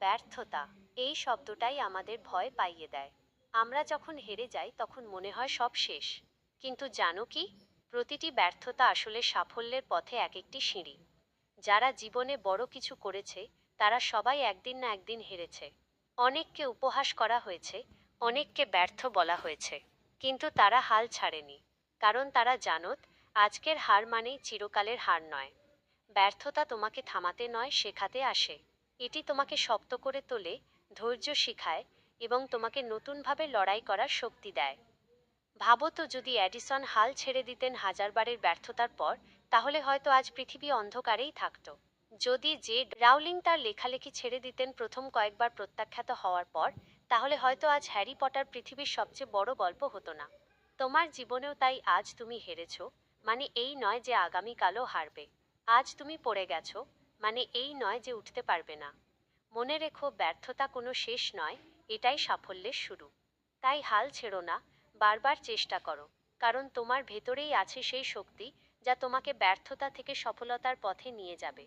ব্যর্থতা, এই শব্দটাই আমাদের ভয় পাইয়ে দেয়। আমরা যখন হেরে যাই, তখন মনে হয় সব শেষ। কিন্তু জানো কি? প্রতিটি ব্যর্থতা আসলে সাফল্যের পথে এক একটি সিঁড়ি। যারা জীবনে বড় কিছু করেছে, তারা সবাই একদিন না একদিন হেরেছে। অনেককে উপহাস করা হয়েছে, অনেককে ব্যর্থ বলা হয়েছে। কিন্তু তারা হাল ছাড়েনি। কারণ তারা জানত, আজকের হার মানেই চিরকালের হার নয়। ব্যর্থতা তোমাকে থামাতে নয়, শেখাতে আসে। এটি তোমাকে শক্ত করে তোলে, ধৈর্য শিখায় এবং তোমাকে নতুনভাবে লড়াই করার শক্তি দেয়। ভাবো তো যদি অ্যাডিসন হাল ছেড়ে দিতেন হাজারবারের ব্যর্থতার পর, তাহলে হয়তো আজ পৃথিবী অন্ধকারেই থাকতো। যদি জে রাউলিং তার লেখালেখি ছেড়ে দিতেন প্রথম কয়েকবার প্রত্যাখ্যাত হওয়ার পর, তাহলে হয়তো আজ হ্যারি পটার পৃথিবীর সবচেয়ে বড় গল্প হতো না। তোমার জীবনেও তাই আজ তুমি হেরেছো মানে এই নয় যে আগামীকালও হারবে। আজ তুমি পড়ে গেছো মানে এই নয় যে উঠতে পারবে না। মনে রেখো, ব্যর্থতা কোনো শেষ নয়, এটাই সাফল্যের শুরু। তাই হাল ছেড়ো না, বারবার চেষ্টা করো, কারণ তোমার ভেতরেই আছে সেই শক্তি যা তোমাকে ব্যর্থতা থেকে সফলতার পথে নিয়ে যাবে।